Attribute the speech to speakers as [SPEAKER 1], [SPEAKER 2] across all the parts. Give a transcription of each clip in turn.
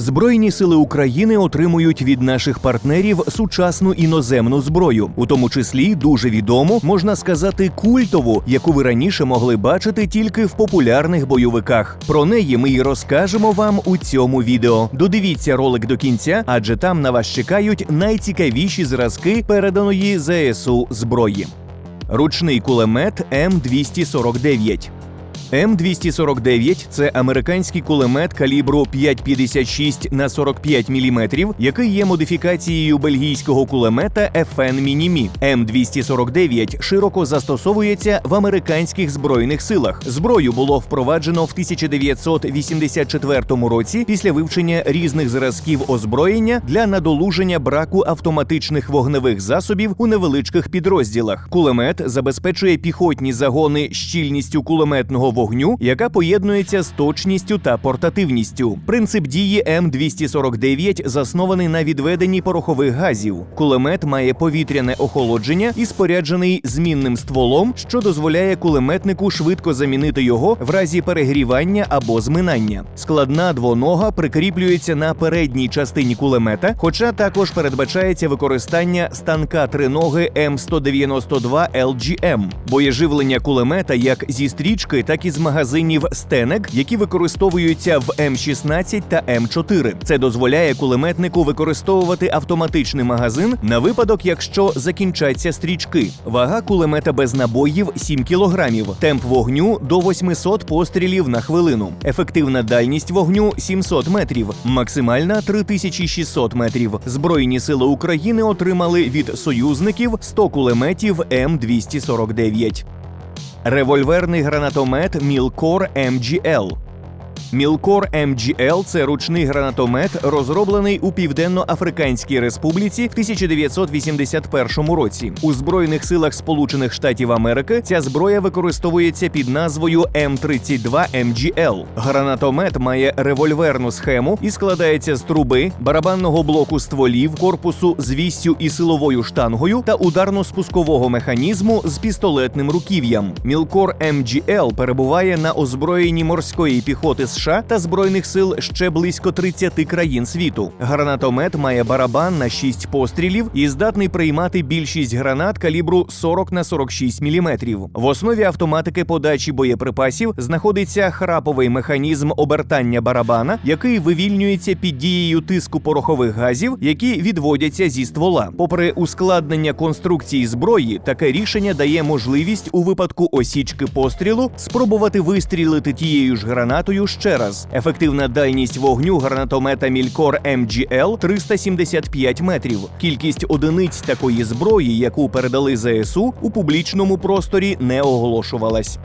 [SPEAKER 1] Збройні сили України отримують від наших партнерів сучасну іноземну зброю, у тому числі дуже відому, можна сказати, культову, яку ви раніше могли бачити тільки в популярних бойовиках. Про неї ми й розкажемо вам у цьому відео. Додивіться ролик до кінця, адже там на вас чекають найцікавіші зразки переданої ЗСУ зброї. Ручний кулемет М249. М249 – це американський кулемет калібру 5,56 на 45 мм, який є модифікацією бельгійського кулемета FN Minimi. М249 широко застосовується в американських збройних силах. Зброю було впроваджено в 1984 році після вивчення різних зразків озброєння для надолуження браку автоматичних вогневих засобів у невеличких підрозділах. Кулемет забезпечує піхотні загони щільністю кулеметного вогню, яка поєднується з точністю та портативністю. Принцип дії М249 заснований на відведенні порохових газів. Кулемет має повітряне охолодження і споряджений змінним стволом, що дозволяє кулеметнику швидко замінити його в разі перегрівання або зминання. Складна двонога прикріплюється на передній частині кулемета, хоча також передбачається використання станка триноги М192 LGM. Боєживлення кулемета як зі стрічки, так і з магазинів Стенек, які використовуються в М16 та М4. Це дозволяє кулеметнику використовувати автоматичний магазин на випадок, якщо закінчаться стрічки. Вага кулемета без набоїв 7 кг, темп вогню до 800 пострілів на хвилину. Ефективна дальність вогню 700 метрів, максимальна 3600 метрів. Збройні сили України отримали від союзників 100 кулеметів М249. Револьверний гранатомет Мілкор MGL. Мілкор MGL – це ручний гранатомет, розроблений у Південно-Африканській Республіці в 1981 році. У Збройних силах Сполучених Штатів Америки ця зброя використовується під назвою М32 MGL. Гранатомет має револьверну схему і складається з труби, барабанного блоку стволів, корпусу з віссю і силовою штангою та ударно-спускового механізму з пістолетним руків'ям. Мілкор MGL перебуває на озброєнні морської піхоти США та збройних сил ще близько 30 країн світу. Гранатомет має барабан на 6 пострілів і здатний приймати більшість гранат калібру 40 на 46 мм. В основі автоматики подачі боєприпасів знаходиться храповий механізм обертання барабана, який вивільнюється під дією тиску порохових газів, які відводяться зі ствола. Попри ускладнення конструкції зброї, таке рішення дає можливість у випадку осічки пострілу спробувати вистрілити тією ж гранатою ще раз. Ефективна дальність вогню гранатомета Мількор МГЛ 375 метрів. Кількість одиниць такої зброї, яку передали ЗСУ, у публічному просторі не оголошувалась.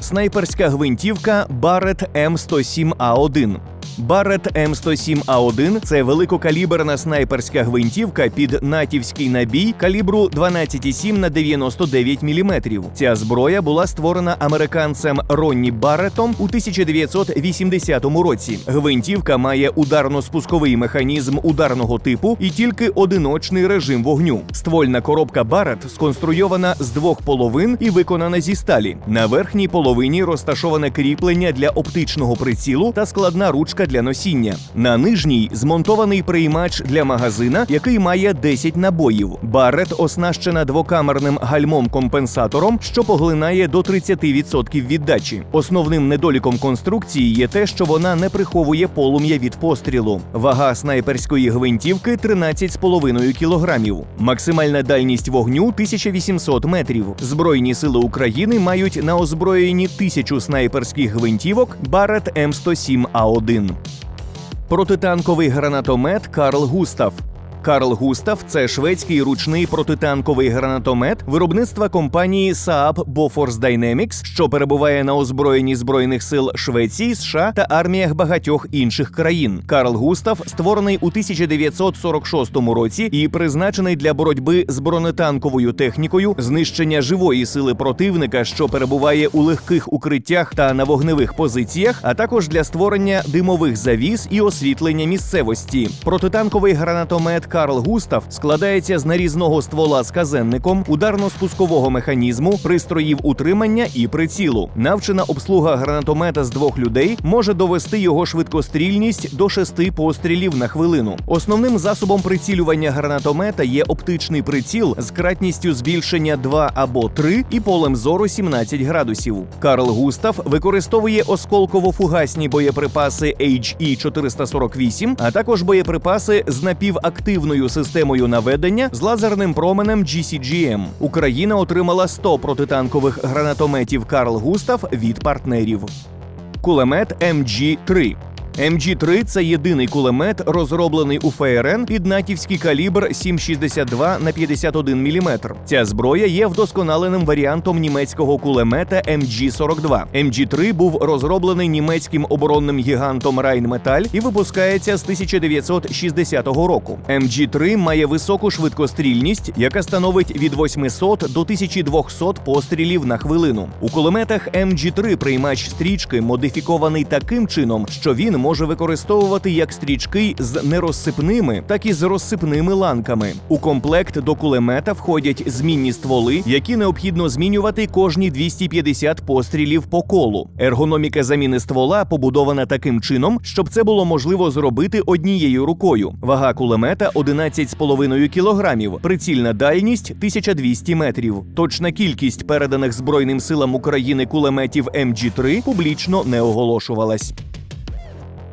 [SPEAKER 1] Снайперська гвинтівка Барет M107A1. Barrett M107A1 – це великокаліберна снайперська гвинтівка під натівський набій калібру 12,7 на 99 мм. Ця зброя була створена американцем Ронні Барреттом у 1980 році. Гвинтівка має ударно-спусковий механізм ударного типу і тільки одиночний режим вогню. Ствольна коробка Баррett сконструйована з двох половин і виконана зі сталі. На верхній половині розташоване кріплення для оптичного прицілу та складна ручка для носіння. На нижній змонтований приймач для магазина, який має 10 набоїв. Баррет оснащена двокамерним гальмом-компенсатором, що поглинає до 30% віддачі. Основним недоліком конструкції є те, що вона не приховує полум'я від пострілу. Вага снайперської гвинтівки 13,5 кілограмів. Максимальна дальність вогню 1800 метрів. Збройні сили України мають на озброєнні тисячу снайперських гвинтівок Баррет М107А1. Протитанковий гранатомет Карл Густав. Карл Густав це шведський ручний протитанковий гранатомет виробництва компанії Saab Bofors Dynamics, що перебуває на озброєнні збройних сил Швеції, США та арміях багатьох інших країн. Карл Густав створений у 1946 році і призначений для боротьби з бронетанковою технікою, знищення живої сили противника, що перебуває у легких укриттях та на вогневих позиціях, а також для створення димових завіс і освітлення місцевості. Протитанковий гранатомет Карл Густав складається з нарізного ствола з казенником, ударно-спускового механізму, пристроїв утримання і прицілу. Навчена обслуга гранатомета з двох людей може довести його швидкострільність до шести пострілів на хвилину. Основним засобом прицілювання гранатомета є оптичний приціл з кратністю збільшення 2 або 3 і полем зору 17 градусів. Карл Густав використовує осколково-фугасні боєприпаси HE-448, а також боєприпаси з напівактивною системою наведення з лазерним променем GCGM. Україна отримала 100 протитанкових гранатометів Карл Густав від партнерів. Кулемет MG-3 MG-3 – це єдиний кулемет, розроблений у ФРН під натівський калібр 7,62 на 51 мм. Ця зброя є вдосконаленим варіантом німецького кулемета MG-42. MG-3 був розроблений німецьким оборонним гігантом Rheinmetall і випускається з 1960 року. MG-3 має високу швидкострільність, яка становить від 800 до 1200 пострілів на хвилину. У кулеметах MG-3 приймач стрічки модифікований таким чином, що він може використовувати як стрічки з нерозсипними, так і з розсипними ланками. У комплект до кулемета входять змінні стволи, які необхідно змінювати кожні 250 пострілів по колу. Ергономіка заміни ствола побудована таким чином, щоб це було можливо зробити однією рукою. Вага кулемета 11,5 кілограмів, прицільна дальність 1200 метрів. Точна кількість переданих Збройним силам України кулеметів МГ-3 публічно не оголошувалась.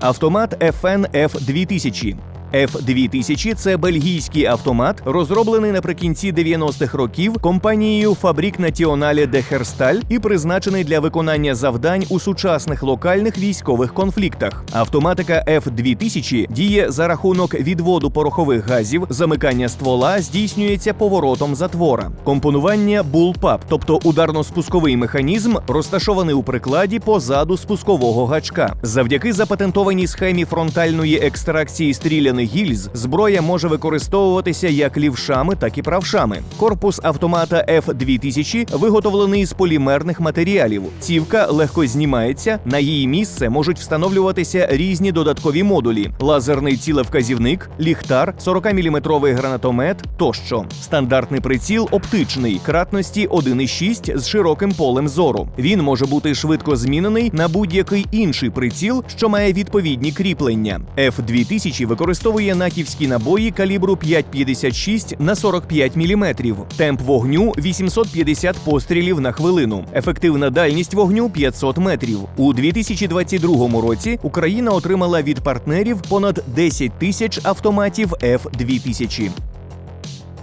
[SPEAKER 1] Автомат FN F2000 F2000 – це бельгійський автомат, розроблений наприкінці 90-х років компанією Фабрік Націонале де Херсталь і призначений для виконання завдань у сучасних локальних військових конфліктах. Автоматика F2000 діє за рахунок відводу порохових газів, замикання ствола здійснюється поворотом затвора, компонування bullpup, тобто ударно-спусковий механізм, розташований у прикладі позаду спускового гачка. Завдяки запатентованій схемі фронтальної екстракції стріляних гільз зброя може використовуватися як лівшами, так і правшами. Корпус автомата F2000 виготовлений з полімерних матеріалів. Цівка легко знімається. На її місце можуть встановлюватися різні додаткові модулі: лазерний цілевказівник, ліхтар, 40-мм гранатомет тощо. Стандартний приціл оптичний, кратності 1,6 з широким полем зору. Він може бути швидко змінений на будь-який інший приціл, що має відповідні кріплення. F2000 використовує натівські набої калібру 5,56 на 45 мм. Темп вогню 850 пострілів на хвилину. Ефективна дальність вогню 500 метрів. У 2022 році Україна отримала від партнерів понад 10 тисяч автоматів F2000.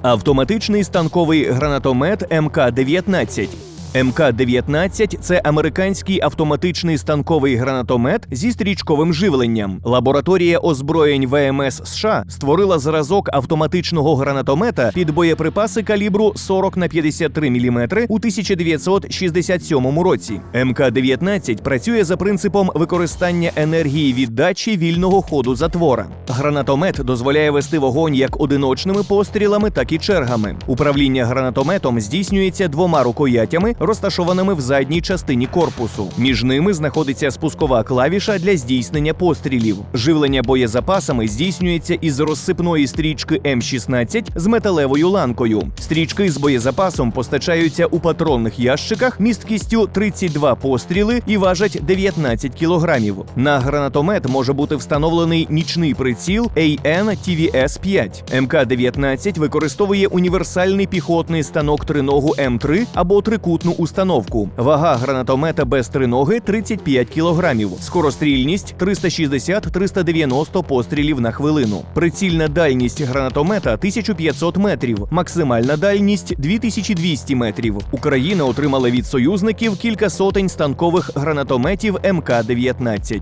[SPEAKER 1] Автоматичний станковий гранатомет МК-19 МК-19 – це американський автоматичний станковий гранатомет зі стрічковим живленням. Лабораторія озброєнь ВМС США створила зразок автоматичного гранатомета під боєприпаси калібру 40 на 53 мм у 1967 році. МК-19 працює за принципом використання енергії віддачі вільного ходу затвора. Гранатомет дозволяє вести вогонь як одиночними пострілами, так і чергами. Управління гранатометом здійснюється двома рукоятями розташованими в задній частині корпусу. Між ними знаходиться спускова клавіша для здійснення пострілів. Живлення боєзапасами здійснюється із розсипної стрічки М16 з металевою ланкою. Стрічки з боєзапасом постачаються у патронних ящиках місткістю 32 постріли і важать 19 кілограмів. На гранатомет може бути встановлений нічний приціл AN TVS 5 МК-19 використовує універсальний піхотний станок триногу М3 або трикутну установку. Вага гранатомета без триноги 35 кілограмів. Скорострільність 360-390 пострілів на хвилину. Прицільна дальність гранатомета 1500 метрів. Максимальна дальність 2200 метрів. Україна отримала від союзників кілька сотень станкових гранатометів МК-19.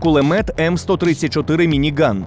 [SPEAKER 1] Кулемет М134 Мініган.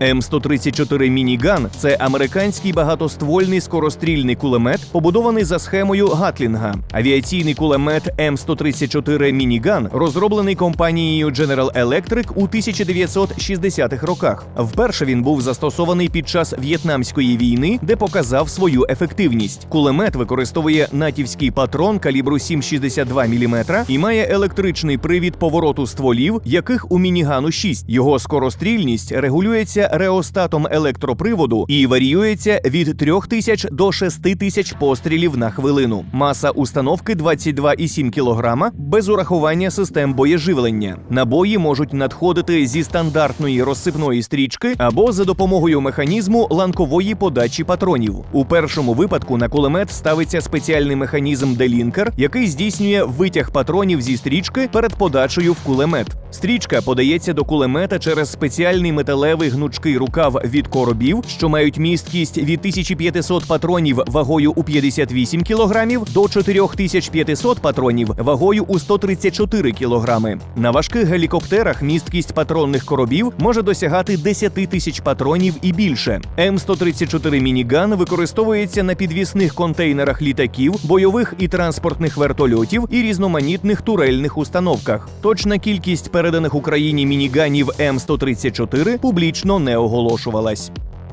[SPEAKER 1] М134 Мініган це американський багатоствольний скорострільний кулемет, побудований за схемою Гатлінга. Авіаційний кулемет М134 Мініган розроблений компанією General Electric у 1960-х роках. Вперше він був застосований під час в'єтнамської війни, де показав свою ефективність. Кулемет використовує натівський патрон калібру 7,62 мм і має електричний привід повороту стволів, яких у мінігану 6. Його скорострільність регулюється реостатом електроприводу і варіюється від 3000 до 6000 пострілів на хвилину. Маса установки 22,7 кг без урахування систем боєживлення. Набої можуть надходити зі стандартної розсипної стрічки або за допомогою механізму ланкової подачі патронів. У першому випадку на кулемет ставиться спеціальний механізм делінкер, який здійснює витяг патронів зі стрічки перед подачею в кулемет. Стрічка подається до кулемета через спеціальний металевий гнучкий рукав від коробів, що мають місткість від 1500 патронів вагою у 58 кг до 4500 патронів вагою у 134 кг. На важких гелікоптерах місткість патронних коробів може досягати 10 тисяч патронів і більше. М134 мініган використовується на підвісних контейнерах літаків, бойових і транспортних вертольотів і різноманітних турельних установках. Точна кількість переданих Україні мініганів М134 публічно не оголошувалась.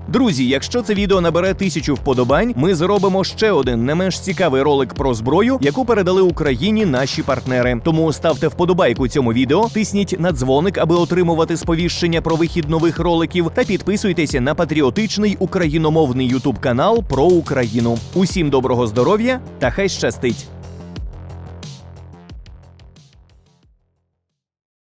[SPEAKER 1] Друзі, якщо це відео набере тисячу вподобань, ми зробимо ще один не менш цікавий ролик про зброю, яку передали Україні наші партнери. Тому ставте вподобайку цьому відео, тисніть на дзвоник, аби отримувати сповіщення про вихід нових роликів, та підписуйтеся на патріотичний україномовний ютуб канал про Україну. Усім доброго здоров'я та хай щастить!